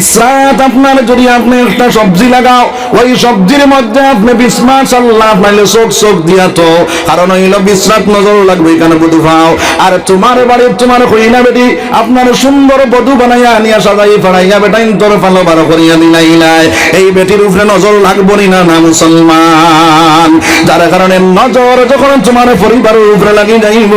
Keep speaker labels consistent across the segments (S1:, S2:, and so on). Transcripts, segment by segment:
S1: ইসরাত আপনার যদি আপনি একটা সবজি লাগাও, ওই সবজির মধ্যে আপনি বিসমাস আল্লাহ নাইলে চোখ চোখ দিয়া তো। কারণ হইল বিশ্রাত নজর লাগবে এখানে বধু পাও আর তোমার বাড়ির তোমার কইনা বেটি, আপনার সুন্দর বধু বানাইয়া আনিয়া সাজাই ফাড়াইয়া বেটাইন তোর ফালো বারো করিয়া দিলাই নাই এই বেটির উপরে নজর লাগবো না না মুসলমান। যার কারণে নজর যখন তোমার পরিবারের উপরে লাগি যাইব,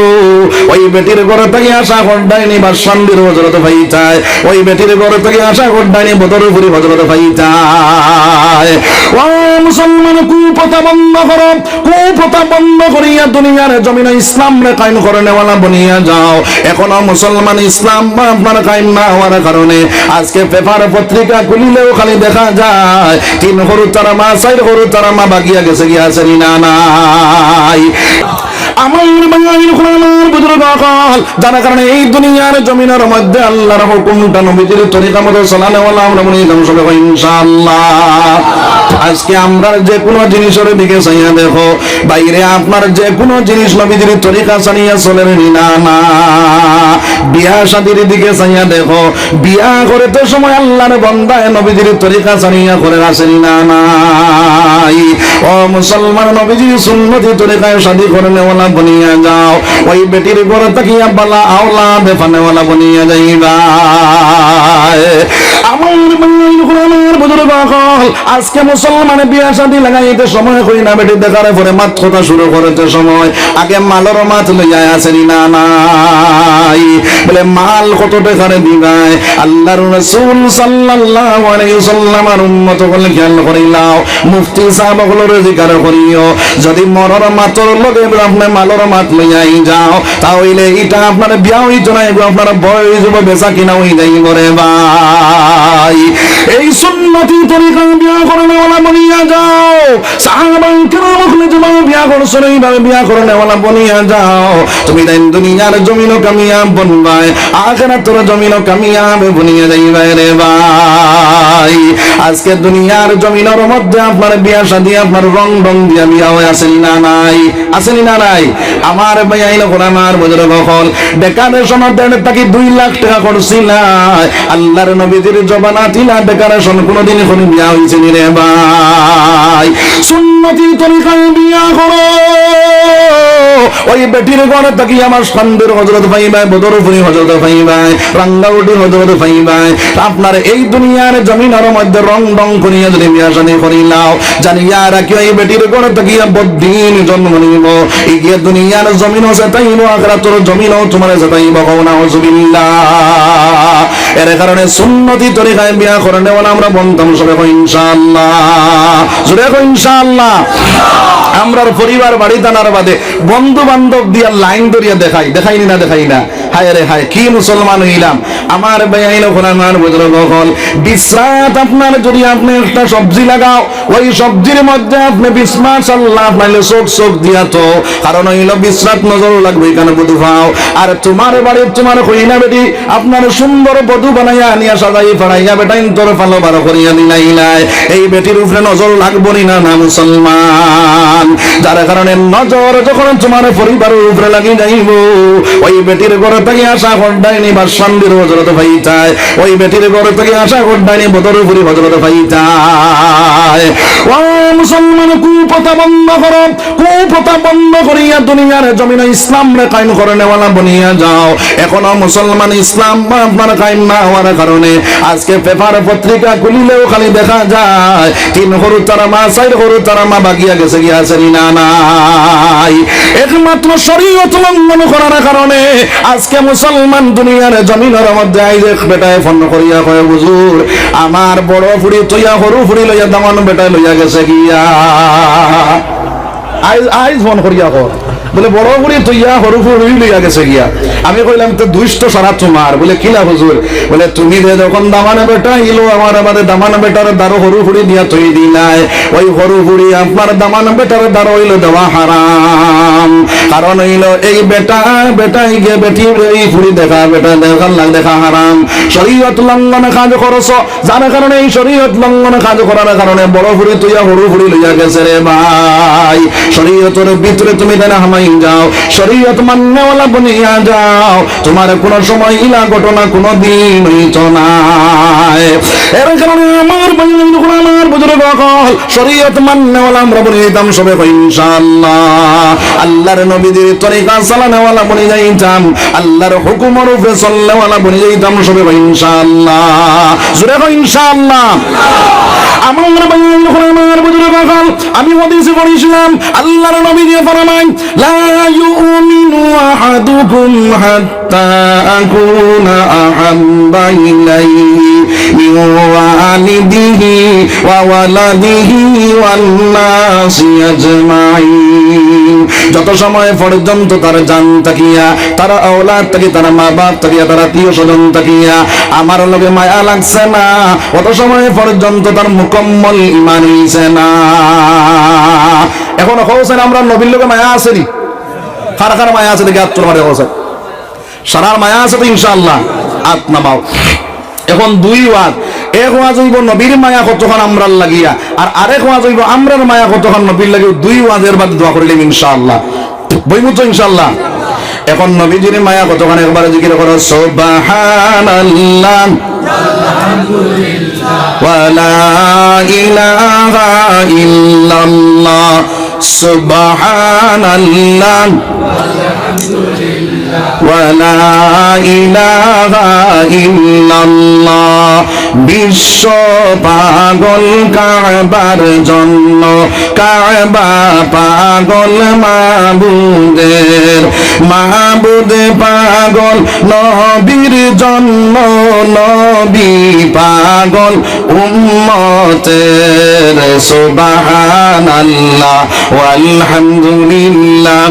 S1: ওই বেটির ঘরে থেকে আশা করডাইনি বা সন্দির হজরত ভাই চায় ওই বেটির ঘরে থেকে আশা করডাইনি বদর উপরি ভাই চায় ও মুসলমান, কুপথা বন্ধ করো, কুপথা বন্ধ করিয়া দুনিয়ার জমিনে ইসলাম রে কায়েম করে নেওয়ালা বনিয়া যাও। এখনও মুসলমান ইসলাম আপনার কায়েম না হওয়ার কারণে আজকে পেপার পত্রিকা খুলিলেও খালি দেখা যায়, তিন হরু তারা মা, চার হরু তারা মা, বাগিয়া গেছে গিয়া আছে না নাই। আমার বাঙালির কোরআনের বুজুর্গ কল যার কারণে এই দুনিয়ার জমিনের মধ্যে আল্লাহর হুকুমটা তরিকা আমরা মনে ইনশাআল্লাহ। আজকে আমরা যে কোনো জিনিসের দিকে চাইয়া দেখো, বাইরে আপনার যে কোনো জিনিস তরিকা না না। বিয়া শাদির দিকে চাইয়া দেখো, বিয়া করতে সময় আল্লাহর বন্দায় নবীজির তরিকা করে আসেন না ও মুসলমান নবীজি সুন্নতি তরিকায় শাদি করে নেওয়ালা বনিয়া যাও। ওই বেটির ঘরে তাকিয়া বালা আওলা বেফানেওয়ালা বনিয়া যাইবা আমার বাঙালির আজকে মুসলমানে বিয়া শাদি লাগাইতে সময় কই না বেটি দেখারে পরে মাত কথা শুরু করতে সময়। আগে মালর মাত লইয়া না নাই। বলে, মাল কত দিবাই আল্লাহর রাসূল সাল্লাল্লাহু আলাইহি উম্মত খেয়াল মুফতি সাহেব করিও। যদি মরর মাতর লগে আপনি মালর মাত লইয়াই যাও তাহলে এটা আপনার বিয়া হইতো না আপনার বয়স বেচা কিনা হই যাই করে ভাই। এই সুন্নতি তরিকা বিয়া করে নেওয়ালা বনিয়া যাও। সাহাবান কেরাম ওখানে তোমার বিয়া করছ এইভাবে বিয়া করে নেওয়ালা বনিয়া যাও। তুমি দেন দুনিয়ার জমিন কামিয়াব বনবাই আখেরা তোর জমিন কামিয়াব বনিয়া যাইবাই রে ভাই। আজকে দুনিয়ার জমিনের মধ্যে আপনার বিয়া শাদি, আপনার রং রং দিয়া বিয়া হয়ে, আসেনি না নাই? আসেনি না নাই? আমার ভাই আইন আমার বজর বকল। বেকারের দেড় তাকে দুই লাখ টাকা করছিল আল্লাহর নবীদের জবানা তিলা সময় কোনোদিন এখন বিয়া হয়েছে রে ভাই। সুন্নতি তরিকায় বিয়া করো ওই বেটির ঘরে থাকি আমার সন্দের হজরত ভাই ভাই বদর ফুরি হজরত ভাই ভাই রাঙ্গাউটি হজরত ভাই ভাই আপনার এই দুনিয়ার জমিনের মধ্যে রং রং করিয়া যদি বিয়া শাদি করিলাও জানিয়া রাখি এই বেটির ঘরে থাকি বদিন জন্ম নিব। এই গিয়ে দুনিয়ার জমিন আছে তাইব আখরা তোর জমিনও তোমার আছে তাইব কওনা হুজুবিল্লাহ এর কারণে সুন্নতি তরিকায় বিয়া করে নেওয়া আমরা বন্ধম সবে ইনশাআল্লাহ। জুড়ে ইনশাআল্লাহ। আমরার পরিবার বাড়ি দানার বাদে বন্ধু বান্ধব দিয়া লাইন ধরিয়া দেখাই, দেখাইনি না দেখাই না। হায় রে হায়, কি মুসলমান হইলাম। আমার বেআইন আমার বুজুর্গ হল বিশ্রাত আপনার যদি আপনি একটা সবজি লাগাও, ওই সবজির মধ্যে আপনি বিসমাস আল্লাহ নাইলে চোখ চোখ দিয়া তো। কারণ হইল বিশ্রাত নজর লাগবে এখানে বধু পাও আর তোমার বাড়ির তোমার কইনা বেটি, আপনার সুন্দর বধু বানাইয়া আনিয়া সাজাই ফাড়াইয়া বেটাইন তোর ফালো বারো করিয়া দিলাই নাই এই বেটির উপরে নজর লাগবো না না মুসলমান। যার কারণে নজর যখন তোমার পরিবারের উপরে লাগি যাইব ওই বেটির ঘরে থেকে আশা করডাইনি বা সন্দির হজরত ভাই চায় ওই বেটির ঘরে থেকে আশা করডাইনি বদর উপরি হজরত ভাই চায় মুসলমান কুপথা বন্ধ করো। কুপথা বন্ধ করিয়া জমিনে ইসলাম রে কায়েম করে নেওয়ালা বনিয়া যাও। এখনও মুসলমান ইসলাম আপনার কায়েম না হওয়ার কারণে আজকে পেপার পত্রিকা খুলিলেও খালি দেখা যায়, তিন হরু তারা মা হরু তারা মা বাগিয়া গেছে না নাই। একমাত্র শরীয়ত লঙ্ঘন করার কারণে আজকে মুসলমান দুনিয়ার জমিনের মধ্যে বেটায় ফোন করিয়া কয়, হুজুর, আমার বড় ফুড়ি তৈয়া সরু ফুড়ি লইয়া দামান বেটায় লইয়া গেছে গিয়া আইজ আইজ ফোন করিয়া কর। বলে, বড় করে তুইয়া সরু ফুড়ি লইয়া গেছে গিয়া। আমি কইলাম তো দুষ্ট সারা তোমার। বলে কিলা হুজুর? বলে, তুমি যে যখন দামানা বেটা ইলো আমার আমাদের দামানা বেটার দারো সরু ফুড়ি দিয়া তুই দিলাই। ওই সরু ফুড়ি আপনার দামানা বেটার দারো হইল দেওয়া হারাম। কারণ হইল, এই বেটা, বেটাই গে বেটি এই ফুড়ি দেখা, বেটা দেখার লাগ দেখা হারাম। শরীয়ত লঙ্ঘনে কাজ করছ, যার কারণে এই শরীয়ত লঙ্ঘনে কাজ করার কারণে বড় ফুড়ি তুইয়া সরু ফুড়ি লইয়া গেছে রে ভাই। শরীয়তের ভিতরে তুমি দেনা হয়ে যাও। শরীয়ত মান্যওয়ালা বনিয়া যাও। তোমার কোন সময় ইলা ঘটনা কোনো দিন হইত না এর কারণে আমার বন্ধু আমার বুজুর্গ সকল শরীয়ত মান্যওয়ালা আমরা বলে দিতাম সবে ইনশাআল্লাহ। আল্লাহর নবীদের তরিকা চালানোওয়ালা বলে যাইতাম আল্লাহর হুকুমের উপরে চলনেওয়ালা বলে যাইতাম সবে ইনশাআল্লাহ। জোরে কই ইনশাআল্লাহ। আমার বন্ধু আমার বুজুর্গ সকল আমি হাদিসে পড়েছিলাম, আল্লাহর নবী দিয়ে ফরমান লা ইউমিনু আহাদুকুম হাত্তা আকুনা আহাব্বা ইলাইহি যত সময় পর্যন্ত তার জান তাকিয়া, তার আওলাদ তাকি, তার মা বাপ তাকিয়া, তার আত্মীয় স্বজন তাকিয়া। আমার লগে মায়া লাগছে না, অত সময় পর্যন্ত তার মুকম্মল ইমান হইছে না। এখন হোসেন, আমরা নবীর লোকে মায়া আসেনি কার কার মায়া আছে দেখে আত্মর মারে হোসেন? সারার মায়া আছে তো ইনশাআল্লাহ। আত্মা বাও। এখন দুই ওয়াজ এক ওয়াজ হইব নবীর মায়া কতক্ষণ আমরার লাগিয়া আর আরেক ওয়াজ হইব আমরার মায়া কতক্ষণ নবীর লাগিয়া দুই ওয়াজের বাদ দোয়া করিলাম ইনশাআল্লাহ বইমু তো ইনশাআল্লাহ এখন নবীজির মায়া কতক্ষণ একবার জিকির করো সুবহানাল্লাহ ولا إله إلا الله سبحان الله ولا إله إلا الله বিশ্ব পাগল কাবার জন্য কাবা পাগল মাবুদের মাবুদ পাগল নবীর জন্য নবী পাগল উম্মতের সুবহানাল্লাহ ওয়ালহামদুলিল্লাহ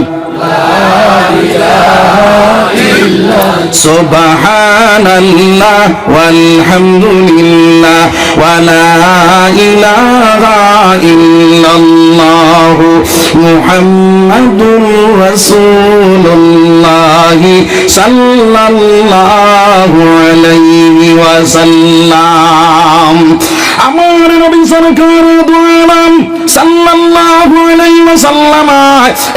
S1: سبحان الله والحمد لله ولا إله إلا الله محمد رسول الله صلى الله عليه وسلم আমার নবী সরকার দুয়ালাম সাল্লাল্লাহু আলাইহি ওয়াসাল্লাম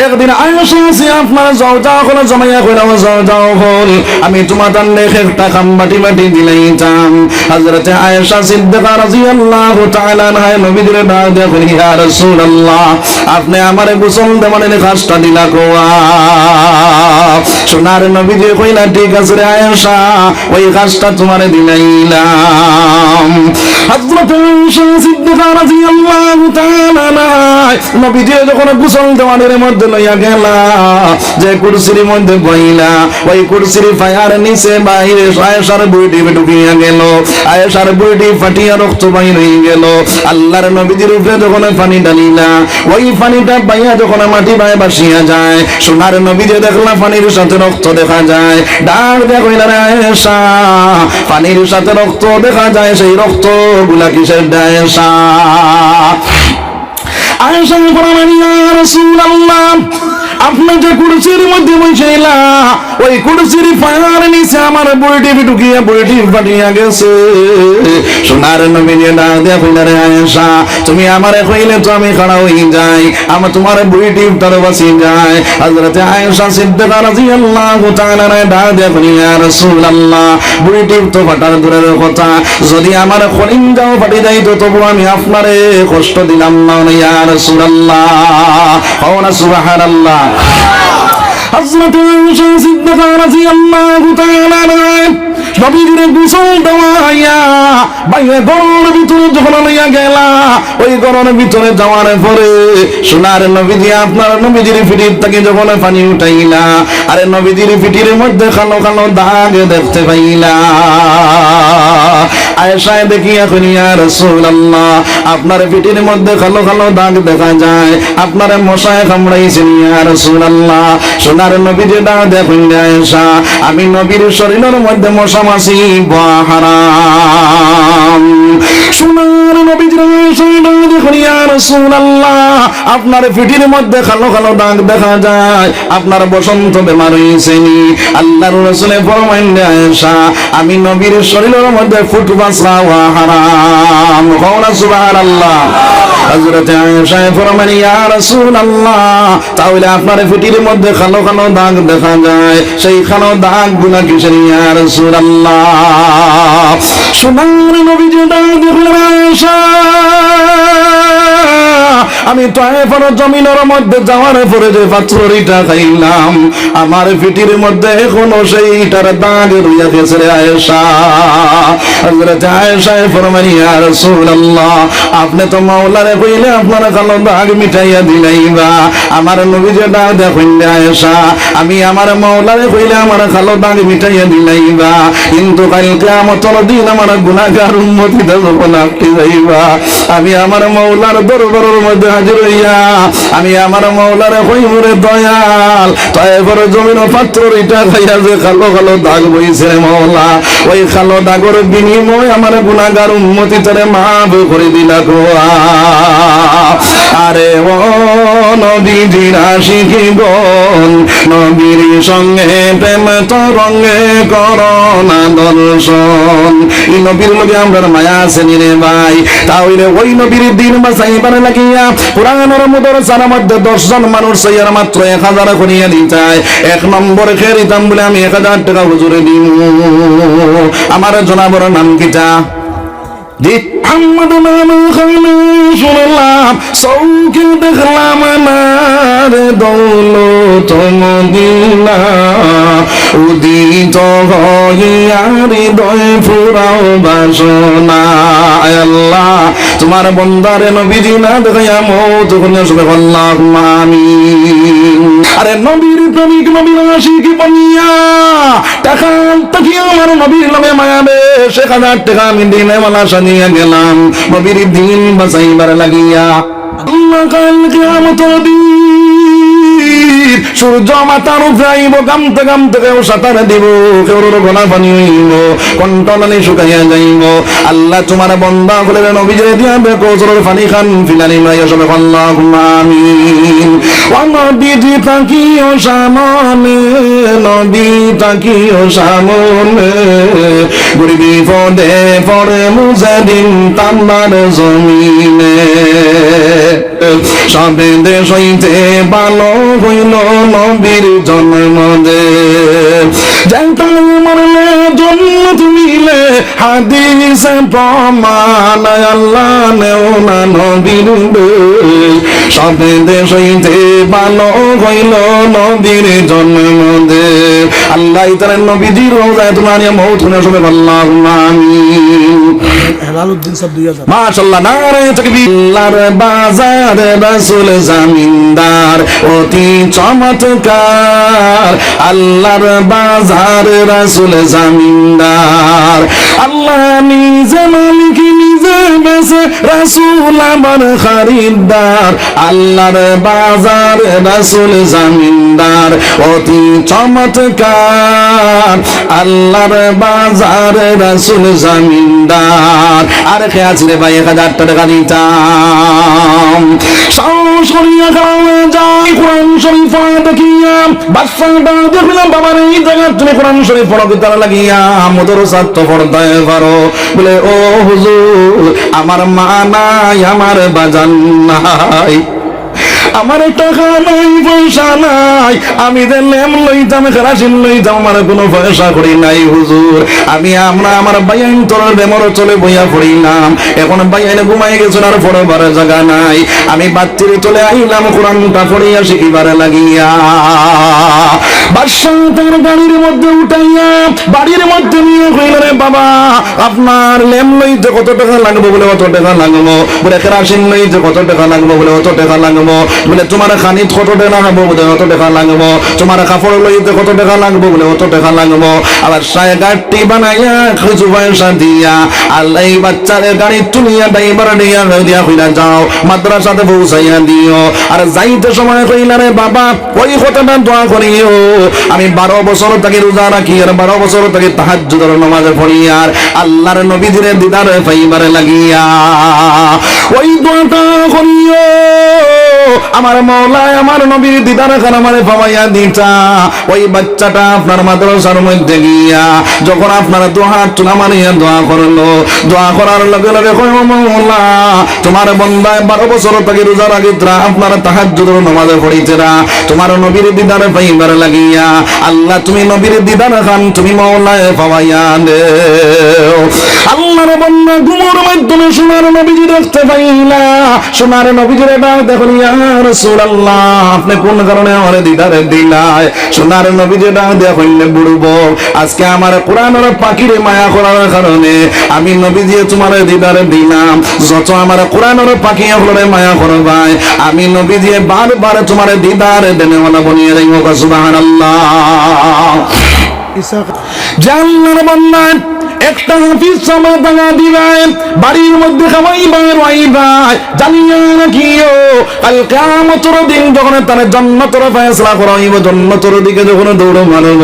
S1: একদিন আয়েশা সে আপনার জওজা হলো জমাইয়া কইলাম জওজা হল আমি তোমার তান্নে একটা খাম বাটি বাটি দিলাইতাম হযরতে আয়েশা সিদ্দিকা রাদিয়াল্লাহু তাআলা আনহা নবীদের ডাক ইয়া রাসূলুল্লাহ, আপনি আমারে গোসল দিলা কোয়া। সোনার নবী যে কইলা, ঠিক আছে রে আয়েশা, ওই তোমারে দিলাইলাম। হযরত আয়েশা সিদ্দিকা রাদিয়াল্লাহু তাআলা নবী যে যখন গোসল দেওয়ানের মধ্যে লইয়া গেলা, যে কুরসির মধ্যে বইলা ওই কুরসির ফায়ার নিচে বাইরে আয়েশার বুইটি ঢুকিয়া গেল, আয়েশার বুইটি ফাটিয়া রক্ত বাইর হয়ে গেল। আল্লাহর নবীজির উপরে যখন পানি ডালিলা ওই পানিটা বাইয়া যখন মাটি বায় বাসিয়া যায়, সোনার নবী যে দেখলা পানির সাথে রক্ত দেখা যায়। ডাক দেখ আয়েশা, পানির সাথে রক্ত দেখা যায়, সেই রক্তগুলা কিসের ডায়েশা আয়েশা ফরমান ইয়া রাসূলুল্লাহ। আপনি যে কুরসির মধ্যে বসেলা ওই কুরসির পায়ার নিচে আমার বইটি ঢুকিয়ে বইটি ফাটিয়া গেছে। সোনার নবী যে ডাক দিয়া কইলা রে আয়েশা, তুমি আমারে কইলে তো আমি খাড়া হই যাই, আমার তোমার বইটি তার বাসি যায়। হযরতে আয়েশা সিদ্দিকা রাদিয়াল্লাহু তাআলা রে ডাক দিয়া কইলা রাসূলুল্লাহ বইটি তো ফাটার দূরের কথা, যদি আমার খলিন যাও ফাটি যাইতো তবু আমি আপনারে কষ্ট দিলাম না, ইয়া রাসূলুল্লাহ। হও না, সুবহানাল্লাহ হযরত আয়েশা সিদ্দিকা রাদিয়াল্লাহু তাআলা নবীজির গোসল দেওয়াইয়া বাইরে গরুর ভিতরে যখন লইয়া গেলা ওই গরুর ভিতরে যাওয়ার পরে সোনার নবীজি আপনার নবীজির পিঠির থেকে যখন পানি উঠাইলা আরে নবীজির পিঠির মধ্যে কালো কালো দাগ দেখতে পাইলা আয়েশায় দেখি এখন ইয়া রাসূলুল্লাহ, আপনার পিঠির মধ্যে কালো কালো দাগ দেখা যায়। আপনার মশায় কামড়াইছেন ইয়া রাসূলুল্লাহ, সোনার নবী দাগ দেখুন আয়েশা, আমি নবীর শরীরের মধ্যে মশা মাসি হারাম। সোনার নবী দাগ দেখুন ইয়া আপনার পিঠির মধ্যে কালো কালো দাগ দেখা যায়। আপনার বসন্ত বেমার হয়েছেনি আল্লাহর রাসূলে আমি নবীর শরীরের মধ্যে ফুটবা সাওয়া হারাম। হওয়া সুবহানাল্লাহ। হযরত আয়েশা তাহলে আপনার ফিটির মধ্যে কালো কালো দাগ দেখা যায়। সেই কালো দাগগুলা কিসের? ইয়া রাসূলুল্লাহ সোনার নবীজি দাগ দেখলেন আয়েশা। আমি তয়েফের জমিনের মধ্যে যাওয়ার পরে যে পাথরটা খাইলাম, আমার পিঠির মধ্যে এখনও সেইটার দাগ রইয়া গেছে রে আয়েশা। হযরত আয়েশা ফরমানি আপনি তো মাওলারে কইলে আপনার কালো দাগ মিটাইয়া দিলাইবা আমার নবী যে দাগ দেখুন আয়েশা, আমি আমার মাওলারে কইলে আমার কালো দাগ মিটাইয়া দিলাইবা কিন্তু কাল কিয়ামতের দিন আমার গুনাহগার উম্মতিতে যখন আপনি আমি আমার মাওলার দরবারের মধ্যে আমি আমার মাওলার হইমরে দয়াল তয়েফের জমিন পাত্র ইটা খাইয়া যে কালো কালো দাগ বইছে রে মাওলা ওই কালো দাগর বিনিময় আমার গুনাহগার উম্মতি তরে মাফ করে দিলা গো। আরে ও নবীজির আশিকি গন নবীর সঙ্গে প্রেম তরঙ্গে করোনা দর্শন এই নবীর লগে আমরা মায়া আছে রে ভাই। তাহলে ওই নবীর দিন বাসাইবার লাগিয়া পুরানোর মুদর সারা মধ্যে দশজন মানুষ সাইয়ার মাত্র এক হাজার করিয়া চায়। এক নম্বর খেয়ে দিতাম বলে আমি এক হাজার টাকা হুজুরে দিব আমার জনাবর নাম কিটা জি নাম খাইলে শুনলাম সৌকে দেখলাম আমার দৌলত মদিনা উদিত হইয়ার হৃদয় ফুরাও বাসনা আল্লাহ তোমার বন্দারে নবীজি না দেখাইয়া মৌত কোনে শুনে বললাম আমিন আরে নবীর প্রেমিক নবীর আশিক বনিয়া টাকা তাকি আমার নবীর লগে মায়াবে শেখ হাজার টাকা আমি দিনে মালা সাজিয়া গেলাম। নবীর দিন বাঁচাইবার লাগিয়া। আল্লাহ কাল কিয়ামত দিন সূর্য মাথার উপরে আইব গামতে গামতে কেউ সাঁতার দিব, কেউ গলা পানি হইব কণ্ঠনালি শুকাইয়া যাইব। আল্লাহ তোমার বন্দা করে নবীজে দিয়া জোরের পানি খান, ফিলানি মাইয়া সবে আল্লাহ আমিন। ও নবীজি তাকিও সামনে নবী তাকিও সামনে। গরিবি পদে পরে মুজে দিন তাম্বার জমিনে। সবে দেশ হইতে ভালো হইল নবীর জন্ম দে যাইতাম মরলে জন্য তুমিলে, হাদিসে প্রমাণ আল্লাহ নেও না নবীর সবে দেশ হইতে ভালো হইল নবীর জন্ম আল্লাহ তার নবীজির রোজায় তোমার আমিন।
S2: দুই হাজার।
S1: মাশাল্লাহ নারে তাকবীর। বাজার রাসূল জামিনদার অতি চমৎকার। আল্লাহর বাজার রাসূল জামিনদার। আল্লাহ নিজে মালিক রাসুল রাসূল আমার খরিদ্দার, আল্লাহর বাজার রাসূল জামিনদার, অতি চমৎকার, আল্লাহর বাজার রাসূল জামিনদার। আর কে আছে ভাই, এক হাজার টাকা দিতাম। সাহস করিয়া খেলা যাই কোরআন শরীফ দেখিয়া বাচ্চাটা দেখলাম বাবার এই জায়গা তুমি কোরআন শরীফ পড়াতে তারা লাগিয়া মধুর সাত্য পড়তে পারো বলে ও হুজুর, আমার মা নাই, আমার বাজান নাই। আমার টাকা নাই, পয়সা নাই। আমি যে লেম লইতাম খেরাসিন লইতাম, আমার কোনো পয়সা করি নাই, হুজুর। আমি আমরা আমার বাইন তোর ডেমর চলে বইয়া পড়িলাম। এখন বাইনে ঘুমাই গেছেন আর পড়বার জায়গা নাই। আমি বাত্তির চলে আইলাম, কোরআনটা পড়িয়া শিখিবারে লাগিয়া। বাদশাহ তার গাড়ির মধ্যে উঠাইয়া, বাড়ির মধ্যে নিয়ে কইল, রে বাবা, আপনার লেম লইতে কত টাকা লাগবে বলে অত টাকা লাগবো? বলে, কেরাসিন লইতে কত টাকা লাগবে বলে অত টাকা লাগবো? বলে, তোমার খানিত কত টাকা লাগবো? বলে, অত টাকা লাগবো। তোমার কাপড় লইতে কত টাকা লাগবো? বলে, অত টাকা লাগবো। আবার সায় গাড়ি বানাইয়া কিছু পয়সা দিয়া আল্লাহ, এই বাচ্চাদের গাড়ি তুলিয়া ড্রাইভার দিয়া দিয়া কইলা যাও, মাদ্রাসাতে পৌঁছাইয়া দিও। আর যাইতে সময় কইলা, রে বাবা, ওই কথাটা দোয়া করিও। আমি বারো বছর থেকে রোজা রাখি, আর বারো বছর থেকে তাহাজ্জুদের নামাজে পড়ি, আর আল্লাহর নবীদের দিদারে পাইবারে লাগিয়া। ওই দোয়াটা করিও। আমার মৌলায়, আমার নবীর দিদার খান আমারে পাওয়াইয়া দিতা। ওই বাচ্চাটা আপনার মাদ্রাসার মধ্যে গিয়া যখন আপনার দু হাত তুলা মারিয়া দোয়া করল, দোয়া করার লগে লগে কই মৌলা, তোমার বন্দায় বারো বছর থেকে রোজার আগে আপনার তাহাজ্জুদের নামাজে পড়িতেরা। তোমার নবীর দিদার পাইবার লাগিয়া, আল্লাহ তুমি নবীর দিদার খান তুমি মৌলায় পাওয়াইয়া দেও। আল্লাহর বন্যা ঘুমোর মাধ্যমে সোনার নবীজি দেখতে পাইলা। সোনার নবীজির ডাক দেখুন ইয়া রাসূলুল্লাহ, আপনি কোন কারণে আমার দিদারে দিলাই? সোনার নবীজি ডাক দেখুন বুড়ব আজকে আমার কোরআনের পাখিরে মায়া করার কারণে আমি নবীজি তোমার দিদারে দিলাম। যত আমার কোরআনের পাখি আপনারে মায়া করবাই আমি নবীজি বারবার তোমার দিদারে দেনে ওলা বনিয়ে যাইব সুবহানাল্লাহ। জান্নার বন্যায় একটা হাফিজ সময় টাকা দিবেন বাড়ির মধ্যে খাওয়াইবার ওয়াইবাই জানিয়া রাখিও কাল কিয়ামতের দিন যখন তার জান্নাতের ফয়সালা করাইব, জান্নাতের দিকে যখন দৌড় মারব,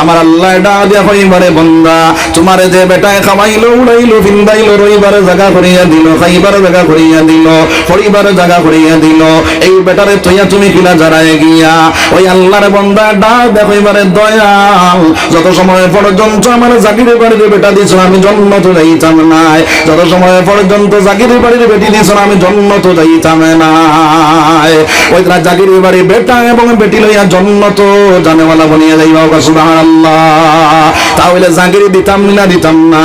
S1: আমার আল্লাহ এটা দিয়া হইবারে বন্দা, তোমারে যে বেটায় খাওয়াইলো, উড়াইলো ফিন্দাইলো রইবারে জায়গা করিয়া দিল, খাইবার জায়গা করিয়া দিল পরিবার জায়গা করিয়া দিল, এই বেটারে তৈয়া তুমি কিনা জারায় গিয়া, ওই আল্লাহর বন্দা ডাক দেখো এবারে দয়াল, যত সময় পর্যন্ত আমার জাকিরের বাড়ির বেটা দিছ আমি জন্মত যাইতাম নাই যত সময় পর্যন্ত জাকিরের বাড়ির বেটি দিছ আমি জন্মত যাইতাম নাই ওই তারা জাকিরের বাড়ির বেটা এবং বেটি লইয়া জন্মত জানেওয়ালা বনিয়া যাইবা সুবহানাল্লাহ তাহলে জাকির দিতাম না দিতাম না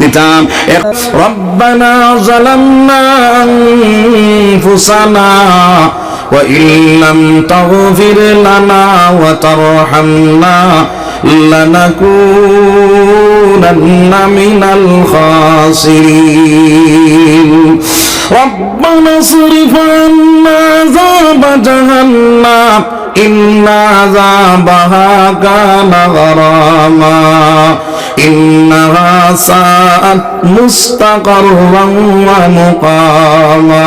S1: দিতাম রব্বানা জালামনা আনফুসানা وإن لم تغفر لنا وترحمنا لنكونن من الخاسرين ربنا اصرف عنا عذاب جهنم إن عذابها كان غراما إنها ساءت مستقرا ومقاما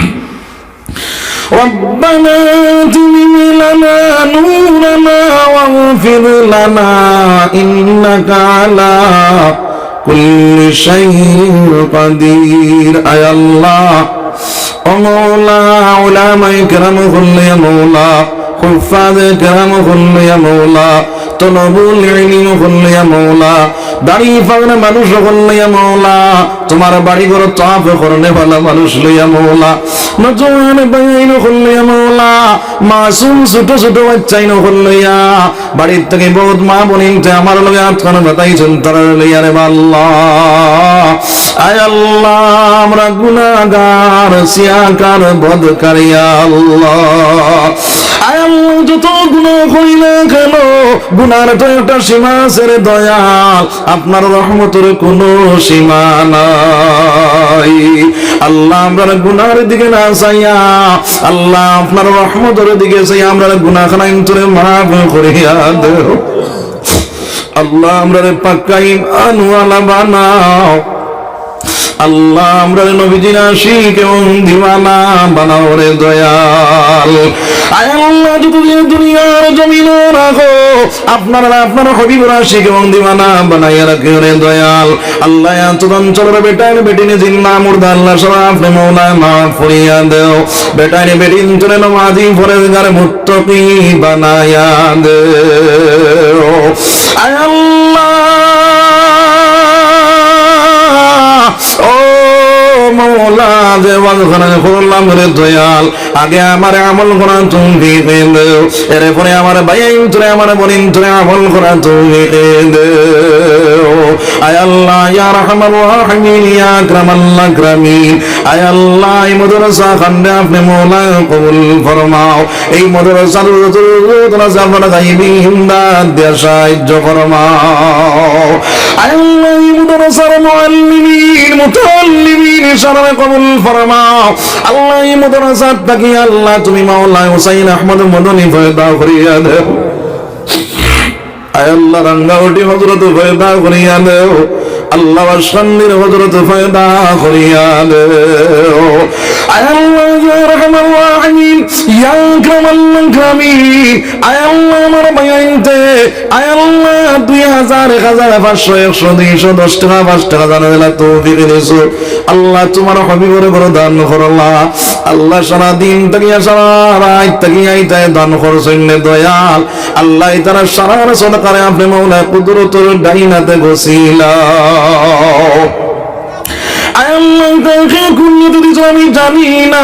S1: ربنا اتمم لنا نورنا واغفر لنا إنك على كل شيء قدير أي الله ومولا علماء كرم كل يا مولا حفاظ كرم كل يا مولا তোমার বাড়ি ঘর করলে ভালো মানুষ লইয়া মৌলা। বাইন মাসুম ছোট ছোট বাচ্চাই বাড়ির থেকে বহুত মা বনিনতে আমার লগে আতখানা বাতাইছেন তারা লইয়া রে আল্লাহ, আমরা গুনাহগার যত গুনার তো একটা সীমা ছেড়ে দয়াল। আপনার রহমতের সীমা নাই। আল্লাহ আমরা গুনার দিকে না চাইয়া, আল্লাহ আপনার রহমতের দিকে আমরা ইন্তরে মাফ করিয়া আল্লাহ আমরা বানাও। আল্লাহ আমরা নবীজির দিওয়ানা বানাও রে দয়াল। আল্লাহ দয়াল। আল্লাহ এত অঞ্চলের বেটার বেটিনে জিন্না মুর্দা, আল্লাহ সব আপনি মৌলায় মাফ করিয়া দেও। বেটার বেটিন চলে নমাজি, ফরেজগার মুত্তকি দেও। আয় করলাম রে দয়াল। আগে আমার আমল করা তুমি দেও এর পরে আমার ভাইয়াই তোরে আমার বোনিন তোরে আমল করা তুমি আল্লাহ তুমি মাওলা হুসাইন আহমদ মদনী ফয়দা করিয়া আয় আল্লাহ রাঙ্গাউটি হজরত ফয়দা করিয়া দেও আল্লাহ সন্নির হজরত ফয়দা করিয়া দেও আয় আল্লাহ রহমান রাহিম আল্লাহ তোমার হবিবরে করে দান করলা আল্লাহ। সারা দিন তাকিয়া, সারা রাত তাকিয়া ইতায় দান করছেন দয়াল। আল্লাহ তারা সারা সদকারে আপনি মৌলা কুদরতর ডাইনাতে গছিলা আমি জানি না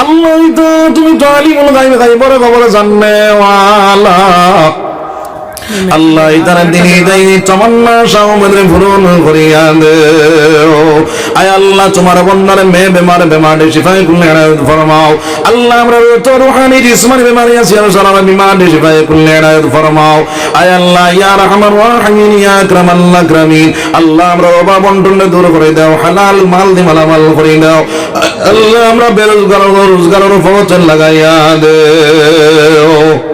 S1: আল্লাহ তুমি তো আলিমুল গাইবে গাইবরে খবরে জাননে ওয়ালা। আল্লাহ তারা দিনে দেয়নি তমান্না সাহমদের পূরণ করিয়া দেও। আয় আল্লাহ, তোমার বন্দার মেয়ে বেমার বেমার শিফাই কুল্লে এনায়ত ফরমাও। আল্লাহ আমরা তো রুহানি জিসমানি বেমারি আছি আর সারা বিমার শিফাই কুল্লে এনায়ত ফরমাও। আয় আল্লাহ, ইয়া রহমান রাহিমিন ইয়া আকরাম, আল্লাহ আকরামিন। আল্লাহ আমরা অভাব বন্টনে দূর করে দাও, হালাল মাল দি মালামাল করে দাও। আল্লাহ আমরা বেরোজগার রোজগারের ফচন লাগাইয়া দেও।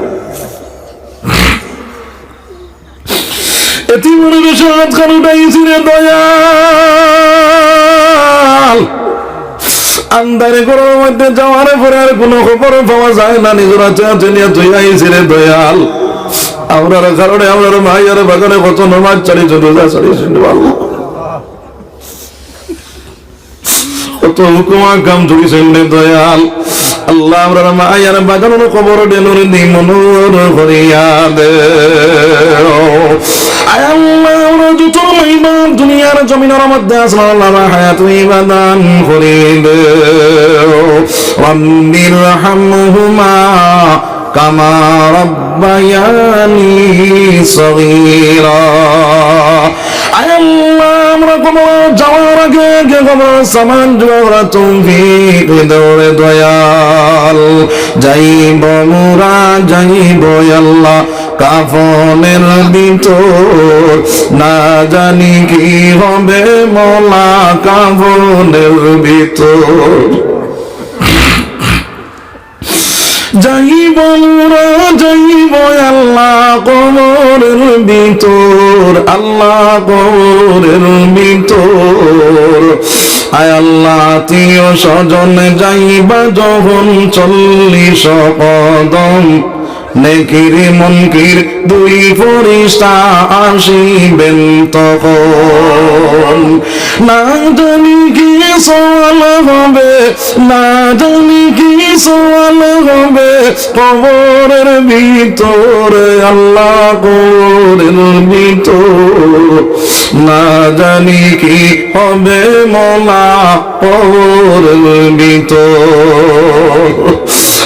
S1: এটি পরিবেশে হাতখান উঠাইছি রে দয়াল। আন্দারে ঘরের মধ্যে যাওয়ার পরে আর কোনো খবর পাওয়া যায় না, নিজের আছে নিয়ে তুই রে দয়াল। আমরার কারণে আমরার ভাইয়ার বাগানে কত নমাজ চালিয়েছে রোজা চালিয়েছে আল্লাহ কত হুকুমা কাম দয়াল। আল্লাহ আমরা মায়ার বাগানোর খবর ডেলোর নিমনোর করিয়া দুনিয়ার জমিনের মধ্যে আসলে আল্লাহ হায়াত ইবাদান করি দে রব্বির হামহুমা কামা রব্বায়ানি সগীরা। আয় আল্লাহ, আমরা কবর যাওয়ার আগে কে দৌড়ে দয়াল। যাইব মুরা, যাইব আল্লাহ। কাফনের ভিতর না জানি কি হবে মোলা কাফনের ভিতর যাইব মোরা যাইব আল্লাহ কবরের ভিতর আল্লাহ কবরের ভিতর আয় আল্লাহ, তিয় স্বজন যাইবা যখন চল্লিশ কদম। নেকির মনকির দুই ফরিস্তা আসিবেন তখন। না জানি কি সওয়াল হবে, না জানি কি সওয়াল হবে, কবরের ভিতরে, আল্লাহ কবরের ভিতর। না জানি কি হবে মোলা কবরের ভিতর।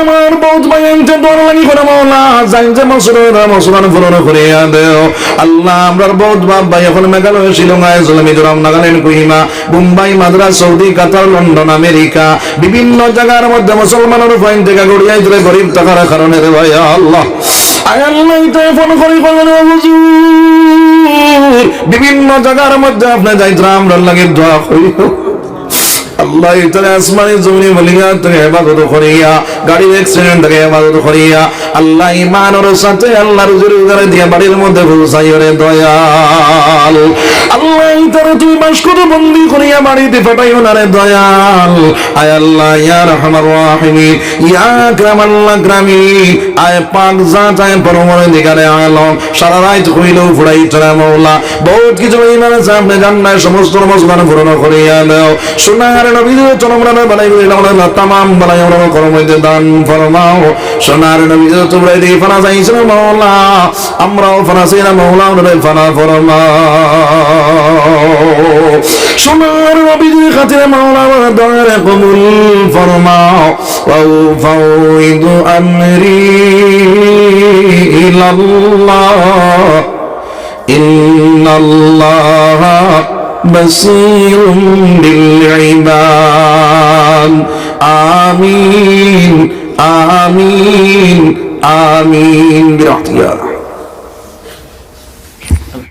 S1: আমার বহুত বায়ানতে ডর লাগি করে মাওলা। যাই যে করিয়া দেও। আল্লাহ, আমরার বহুত বাপ ভাই এখন Meghalaya Mizoram Nagaland, Kohima, Mumbai, Madras, Saudi, Qatar, London, America. বিভিন্ন জায়গার মধ্যে মুসলমানের ফাইন থেকে গড়িয়াই দিলে গরিব থাকার কারণে রে ভাই, আল্লাহ। বিভিন্ন জায়গার মধ্যে আপনি যাইতে আমরা লাগে দোয়া করি। আল্লাহ জমিনি করিয়া গাড়ির অ্যাক্সিডেন্ট থেকে করিয়া, আল্লাহ ইমানের সাথে আল্লাহর বাড়ির মধ্যে রে দয়াল। আল্লাহ বন্দি করিয়া বাড়িতে না রে দয়াল। আয় আল্লাহ, ইয়া রহমান রাহিমিন, ইয়া আকরামাল আকরামিন, আয় পাক জাত, আয় পরমরে দিগারে আলম, সারা রাত হইলেও ফুড়াই মৌলা। বহুত কিছু ইমান আপনি জান্নায় সমস্ত নমস্কার পূরণ করিয়া দাও সোনার নবী চরমরা বানাই দিলাম না, তামাম বানাই আমরা করম হইতে দান ফরমাও। সোনার নবী তোমরা দিয়ে ফানা চাইছিল মৌলা আমরাও ফানা চাই না মৌলা ওনাদের ফানা ফরমাও। সোনার নবীদের খাতিরে মাওলা দয়ারে কবুল ফরমাও। ওয়াও ফাউইদু আমরি ইলাল্লাহ, ইন্নাল্লাহ। بصير بالعباد آمين آمين آمين برحمتك يا رب